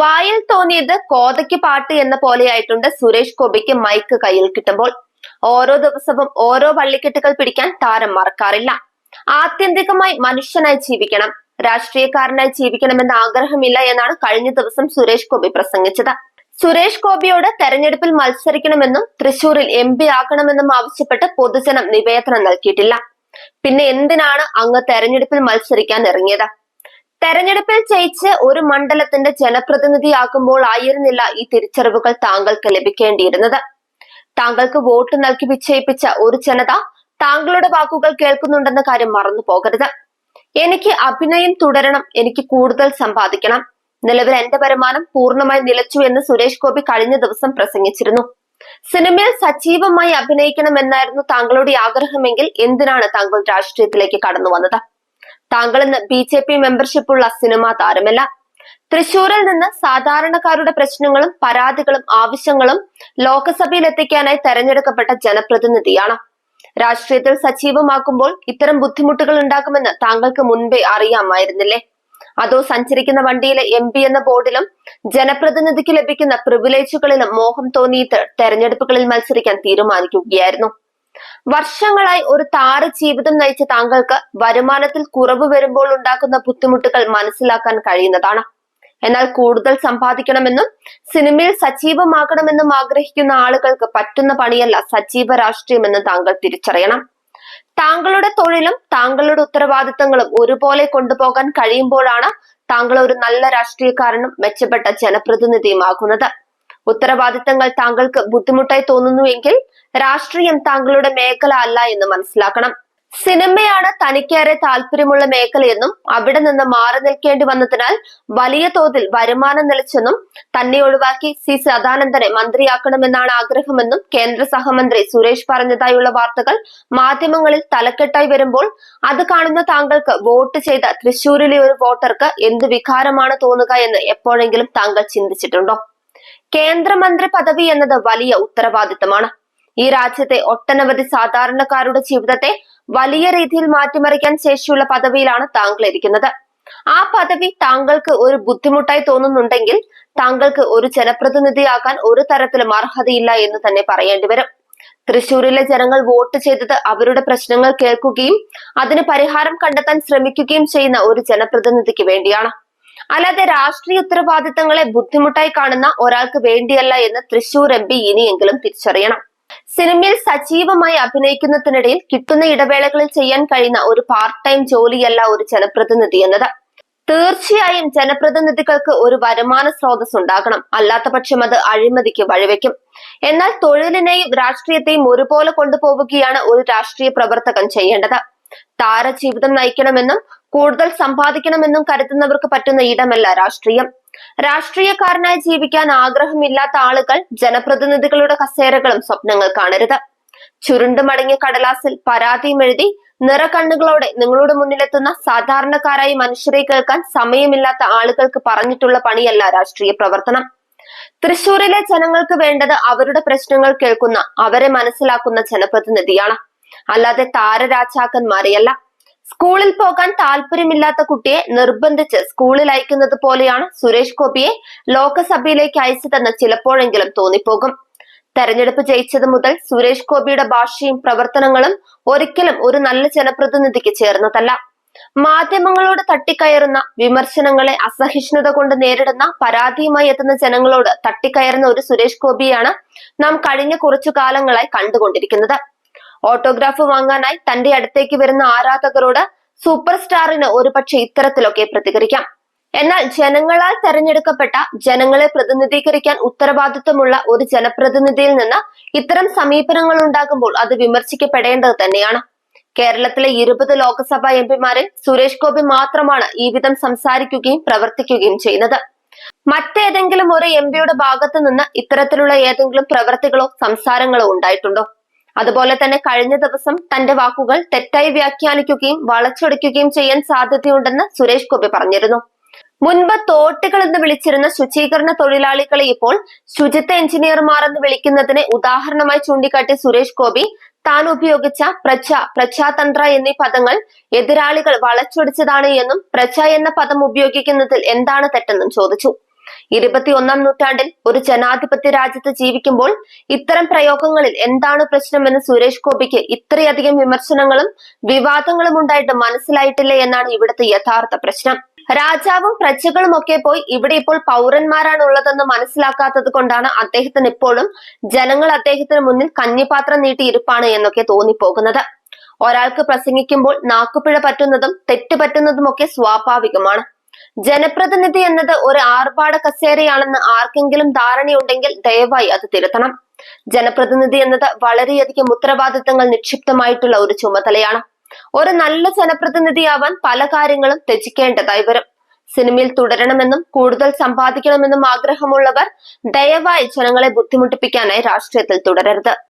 വായിൽ തോന്നിയത് കോതയ്ക്ക് പാട്ട് എന്ന പോലെയായിട്ടുണ്ട് സുരേഷ് ഗോപിക്ക് മൈക്ക് കയ്യിൽ കിട്ടുമ്പോൾ. ഓരോ ദിവസവും ഓരോ വള്ളിക്കെട്ടുകൾ പിടിക്കാൻ താരം മറക്കാറില്ല. ആത്യന്തികമായി മനുഷ്യനായി ജീവിക്കണം രാഷ്ട്രീയക്കാരനായി ജീവിക്കണമെന്ന ആഗ്രഹമില്ല എന്നാണ് കഴിഞ്ഞ ദിവസം സുരേഷ് ഗോപി പ്രസംഗിച്ചത്. സുരേഷ് ഗോപിയോട് തെരഞ്ഞെടുപ്പിൽ മത്സരിക്കണമെന്നും തൃശൂരിൽ എം പി ആക്കണമെന്നും ആവശ്യപ്പെട്ട് പൊതുജനം നിവേദനം നൽകിയിട്ടില്ല. പിന്നെ എന്തിനാണ് അങ്ങ് തെരഞ്ഞെടുപ്പിൽ മത്സരിക്കാൻ ഇറങ്ങിയത്? തെരഞ്ഞെടുപ്പിൽ ജയിച്ച് ഒരു മണ്ഡലത്തിന്റെ ജനപ്രതിനിധിയാകുമ്പോൾ ആയിരുന്നില്ല ഈ തിരിച്ചറിവുകൾ താങ്കൾക്ക് ലഭിക്കേണ്ടിയിരുന്നത്. താങ്കൾക്ക് വോട്ട് നൽകി വിജയിപ്പിച്ച ഒരു ജനത താങ്കളുടെ വാക്കുകൾ കേൾക്കുന്നുണ്ടെന്ന കാര്യം മറന്നു പോകരുത്. എനിക്ക് അഭിനയം തുടരണം എനിക്ക് കൂടുതൽ സമ്പാദിക്കണം. നിലവിൽ എന്റെ വരുമാനം പൂർണമായി നിലച്ചു എന്ന് സുരേഷ് ഗോപി കഴിഞ്ഞ ദിവസം പ്രസംഗിച്ചിരുന്നു. സിനിമയിൽ സജീവമായി അഭിനയിക്കണം എന്നായിരുന്നു താങ്കളുടെ ആഗ്രഹമെങ്കിൽ എന്തിനാണ് താങ്കൾ രാഷ്ട്രീയത്തിലേക്ക് കടന്നു വന്നത്? താങ്കൾ ഇന്ന് ബി ജെ പി മെമ്പർഷിപ്പുള്ള സിനിമാ താരമല്ല. തൃശൂരിൽ നിന്ന് സാധാരണക്കാരുടെ പ്രശ്നങ്ങളും പരാതികളും ആവശ്യങ്ങളും ലോക്സഭയിൽ എത്തിക്കാനായി തെരഞ്ഞെടുക്കപ്പെട്ട ജനപ്രതിനിധിയാണ്. രാഷ്ട്രീയത്തിൽ സജീവമാക്കുമ്പോൾ ഇത്തരം ബുദ്ധിമുട്ടുകൾ ഉണ്ടാക്കുമെന്ന് താങ്കൾക്ക് മുൻപേ അറിയാമായിരുന്നില്ലേ? അതോ സഞ്ചരിക്കുന്ന വണ്ടിയിലെ എം പി എന്ന ബോർഡിലും ജനപ്രതിനിധിക്ക് ലഭിക്കുന്ന പ്രിവിലേജുകളിലും മോഹം തോന്നിയിട്ട് തെരഞ്ഞെടുപ്പുകളിൽ മത്സരിക്കാൻ തീരുമാനിക്കുകയായിരുന്നു? വർഷങ്ങളായി ഒരു താര ജീവിതം നയിച്ച താങ്കൾക്ക് വരുമാനത്തിൽ കുറവ് വരുമ്പോൾ ഉണ്ടാക്കുന്ന ബുദ്ധിമുട്ടുകൾ മനസ്സിലാക്കാൻ കഴിയുന്നതാണ്. എന്നാൽ കൂടുതൽ സമ്പാദിക്കണമെന്നും സിനിമയിൽ സജീവമാകണമെന്നും ആഗ്രഹിക്കുന്ന ആളുകൾക്ക് പറ്റുന്ന പണിയല്ല സജീവ രാഷ്ട്രീയമെന്ന് താങ്കൾ തിരിച്ചറിയണം. താങ്കളുടെ തൊഴിലും താങ്കളുടെ ഉത്തരവാദിത്തങ്ങളും ഒരുപോലെ കൊണ്ടുപോകാൻ കഴിയുമ്പോഴാണ് താങ്കൾ ഒരു നല്ല രാഷ്ട്രീയക്കാരനും മെച്ചപ്പെട്ട ജനപ്രതിനിധിയുമാകുന്നത്. ഉത്തരവാദിത്തങ്ങൾ താങ്കൾക്ക് ബുദ്ധിമുട്ടായി തോന്നുന്നുവെങ്കിൽ രാഷ്ട്രീയം താങ്കളുടെ മേഖല അല്ല എന്ന് മനസ്സിലാക്കണം. സിനിമയാണ് തനിക്കേറെ താല്പര്യമുള്ള മേഖലയെന്നും അവിടെ നിന്ന് മാറി നിൽക്കേണ്ടി വന്നതിനാൽ വലിയ തോതിൽ വരുമാനം നിലച്ചെന്നും തന്നെ ഒഴിവാക്കി സി സദാനന്ദനെ മന്ത്രിയാക്കണമെന്നാണ് ആഗ്രഹമെന്നും കേന്ദ്ര സഹമന്ത്രി സുരേഷ് പറഞ്ഞതായുള്ള വാർത്തകൾ മാധ്യമങ്ങളിൽ തലക്കെട്ടായി വരുമ്പോൾ അത് കാണുന്ന താങ്കൾക്ക് വോട്ട് ചെയ്ത തൃശൂരിലെ ഒരു വോട്ടർക്ക് എന്ത് വികാരമാണ് തോന്നുക എന്ന് എപ്പോഴെങ്കിലും താങ്കൾ ചിന്തിച്ചിട്ടുണ്ടോ? കേന്ദ്രമന്ത്രി പദവി എന്നത് വലിയ ഉത്തരവാദിത്തമാണ്. ഈ രാജ്യത്തെ ഒട്ടനവധി സാധാരണക്കാരുടെ ജീവിതത്തെ വലിയ രീതിയിൽ മാറ്റിമറിക്കാൻ ശേഷിയുള്ള പദവിയിലാണ് താങ്കൾ ഇരിക്കുന്നത്. ആ പദവി താങ്കൾക്ക് ഒരു ബുദ്ധിമുട്ടായി തോന്നുന്നുണ്ടെങ്കിൽ താങ്കൾക്ക് ഒരു ജനപ്രതിനിധിയാകാൻ ഒരു തരത്തിലും അർഹതയില്ല എന്ന് തന്നെ പറയേണ്ടി വരും. തൃശൂരിലെ ജനങ്ങൾ വോട്ട് ചെയ്തത് അവരുടെ പ്രശ്നങ്ങൾ കേൾക്കുകയും അതിന് പരിഹാരം കണ്ടെത്താൻ ശ്രമിക്കുകയും ചെയ്യുന്ന ഒരു ജനപ്രതിനിധിക്ക് വേണ്ടിയാണ്. അല്ലാതെ രാഷ്ട്രീയ ഉത്തരവാദിത്തങ്ങളെ ബുദ്ധിമുട്ടായി കാണുന്ന ഒരാൾക്ക് വേണ്ടിയല്ല എന്ന് തൃശൂർ എം പി ഇനിയെങ്കിലും തിരിച്ചറിയണം. സിനിമയിൽ സജീവമായി അഭിനയിക്കുന്നതിനിടയിൽ കിട്ടുന്ന ഇടവേളകളിൽ ചെയ്യാൻ കഴിയുന്ന ഒരു പാർട്ട് ടൈം ജോലിയല്ല ഒരു ജനപ്രതിനിധി എന്നത്. തീർച്ചയായും ജനപ്രതിനിധികൾക്ക് ഒരു വരുമാന സ്രോതസ് ഉണ്ടാകണം. അല്ലാത്ത പക്ഷം അത് അഴിമതിക്ക് വഴിവെക്കും. എന്നാൽ തൊഴിലിനെയും രാഷ്ട്രീയത്തെയും ഒരുപോലെ കൊണ്ടുപോവുകയാണ് ഒരു രാഷ്ട്രീയ പ്രവർത്തകൻ ചെയ്യേണ്ടത്. താരജീവിതം നയിക്കണമെന്നും കൂടുതൽ സമ്പാദിക്കണമെന്നും കരുതുന്നവർക്ക് പറ്റുന്ന ഇടമല്ല രാഷ്ട്രീയം. രാഷ്ട്രീയക്കാരനായി ജീവിക്കാൻ ആഗ്രഹമില്ലാത്ത ആളുകൾ ജനപ്രതിനിധികളുടെ കസേരകളും സ്വപ്നങ്ങൾ കാണരുത്. ചുരുണ്ടു മടങ്ങിയ കടലാസിൽ പരാതിയും എഴുതി നിറകണ്ണുകളോടെ നിങ്ങളുടെ മുന്നിലെത്തുന്ന സാധാരണക്കാരായി മനുഷ്യരെ കേൾക്കാൻ സമയമില്ലാത്ത ആളുകൾക്ക് പറഞ്ഞിട്ടുള്ള പണിയല്ല രാഷ്ട്രീയ പ്രവർത്തനം. തൃശൂരിലെ ജനങ്ങൾക്ക് വേണ്ടത് അവരുടെ പ്രശ്നങ്ങൾ കേൾക്കുന്ന അവരെ മനസ്സിലാക്കുന്ന ജനപ്രതിനിധിയാണ്. അല്ലാതെ താരരാജാക്കന്മാരെയല്ല സ്കൂളിൽ പോകാൻ താല്പര്യമില്ലാത്ത കുട്ടിയെ നിർബന്ധിച്ച് സ്കൂളിൽ അയക്കുന്നത് പോലെയാണ് സുരേഷ് ഗോപിയെ ലോക്സഭയിലേക്ക് അയച്ചതെന്ന് ചിലപ്പോഴെങ്കിലും തോന്നിപ്പോകും. തെരഞ്ഞെടുപ്പ് ജയിച്ചത് മുതൽ സുരേഷ് ഗോപിയുടെ ഭാഷയും പ്രവർത്തനങ്ങളും ഒരിക്കലും ഒരു നല്ല ജനപ്രതിനിധിക്ക് ചേർന്നതല്ല. മാധ്യമങ്ങളോട് തട്ടിക്കയറുന്ന വിമർശനങ്ങളെ അസഹിഷ്ണുത കൊണ്ട് നേരിടുന്ന പരാതിയുമായി എത്തുന്ന ജനങ്ങളോട് തട്ടിക്കയറുന്ന ഒരു സുരേഷ് ഗോപിയാണ് നാം കഴിഞ്ഞ കുറച്ചു കാലങ്ങളായി കണ്ടുകൊണ്ടിരിക്കുന്നത്. ഓട്ടോഗ്രാഫ് വാങ്ങാനായി തന്റെ അടുത്തേക്ക് വരുന്ന ആരാധകരോട് സൂപ്പർ സ്റ്റാറിന് ഒരുപക്ഷെ ഇത്തരത്തിലൊക്കെ പ്രതികരിക്കാം. എന്നാൽ ജനങ്ങളാൽ തെരഞ്ഞെടുക്കപ്പെട്ട ജനങ്ങളെ പ്രതിനിധീകരിക്കാൻ ഉത്തരവാദിത്വമുള്ള ഒരു ജനപ്രതിനിധിയിൽ നിന്ന് ഇത്തരം സമീപനങ്ങൾ ഉണ്ടാകുമ്പോൾ അത് വിമർശിക്കപ്പെടേണ്ടത് തന്നെയാണ്. കേരളത്തിലെ ഇരുപത് ലോക്സഭാ എംപിമാരിൽ സുരേഷ് ഗോപി മാത്രമാണ് ഈ വിധം സംസാരിക്കുകയും പ്രവർത്തിക്കുകയും ചെയ്യുന്നത്. മറ്റേതെങ്കിലും ഒരു എം പിയുടെ ഭാഗത്തു നിന്ന് ഇത്തരത്തിലുള്ള ഏതെങ്കിലും പ്രവർത്തികളോ സംസാരങ്ങളോ ഉണ്ടായിട്ടുണ്ടോ? അതുപോലെ തന്നെ കഴിഞ്ഞ ദിവസം തന്റെ വാക്കുകൾ തെറ്റായി വ്യാഖ്യാനിക്കുകയും വളച്ചൊടിക്കുകയും ചെയ്യാൻ സാധ്യതയുണ്ടെന്ന് സുരേഷ് ഗോപി പറഞ്ഞിരുന്നു. മുൻപ് തോട്ടുകൾ എന്ന് വിളിച്ചിരുന്ന ശുചീകരണ തൊഴിലാളികളെ ഇപ്പോൾ ശുചിത്വ എഞ്ചിനീയർമാർ എന്ന് വിളിക്കുന്നതിനെ ഉദാഹരണമായി ചൂണ്ടിക്കാട്ടി സുരേഷ് ഗോപി താൻ ഉപയോഗിച്ച പ്രജ പ്രജാതന്ത്ര എന്നീ പദങ്ങൾ എതിരാളികൾ വളച്ചൊടിച്ചതാണ് എന്നും പ്രജ എന്ന പദം ഉപയോഗിക്കുന്നതിൽ എന്താണ് തെറ്റെന്നും ചോദിച്ചു. ഇരുപത്തിയൊന്നാം നൂറ്റാണ്ടിൽ ഒരു ജനാധിപത്യ രാജ്യത്ത് ജീവിക്കുമ്പോൾ ഇത്തരം പ്രയോഗങ്ങളിൽ എന്താണ് പ്രശ്നമെന്ന് സുരേഷ് ഗോപിക്ക് ഇത്രയധികം വിമർശനങ്ങളും വിവാദങ്ങളും ഉണ്ടായിട്ട് മനസ്സിലായിട്ടില്ല എന്നാണ് ഇവിടുത്തെ യഥാർത്ഥ പ്രശ്നം. രാജാവും പ്രജകളും ഒക്കെ പോയി ഇവിടെ ഇപ്പോൾ പൗരന്മാരാണ് ഉള്ളതെന്ന് മനസ്സിലാക്കാത്തത് കൊണ്ടാണ് അദ്ദേഹത്തിന് ഇപ്പോഴും ജനങ്ങൾ അദ്ദേഹത്തിന് മുന്നിൽ കഞ്ഞിപാത്രം നീട്ടിയിരുപ്പാണ് എന്നൊക്കെ തോന്നിപ്പോകുന്നത്. ഒരാൾക്ക് പ്രസംഗിക്കുമ്പോൾ നാക്കുപിഴ പറ്റുന്നതും തെറ്റ് പറ്റുന്നതും ഒക്കെ സ്വാഭാവികമാണ്. ജനപ്രതിനിധി എന്നത് ഒരു ആർഭാട കസേരയാണെന്ന് ആർക്കെങ്കിലും ധാരണയുണ്ടെങ്കിൽ ദയവായി അത് തിരുത്തണം. ജനപ്രതിനിധി എന്നത് വളരെയധികം ഉത്തരവാദിത്തങ്ങൾ നിക്ഷിപ്തമായിട്ടുള്ള ഒരു ചുമതലയാണ്. ഒരു നല്ല ജനപ്രതിനിധിയാവാൻ പല കാര്യങ്ങളും ത്യജിക്കേണ്ടതായി വരും. സിനിമയിൽ തുടരണമെന്നും കൂടുതൽ സമ്പാദിക്കണമെന്നും ആഗ്രഹമുള്ളവർ ദയവായി ജനങ്ങളെ ബുദ്ധിമുട്ടിപ്പിക്കാനായി രാഷ്ട്രീയത്തിൽ തുടരരുത്.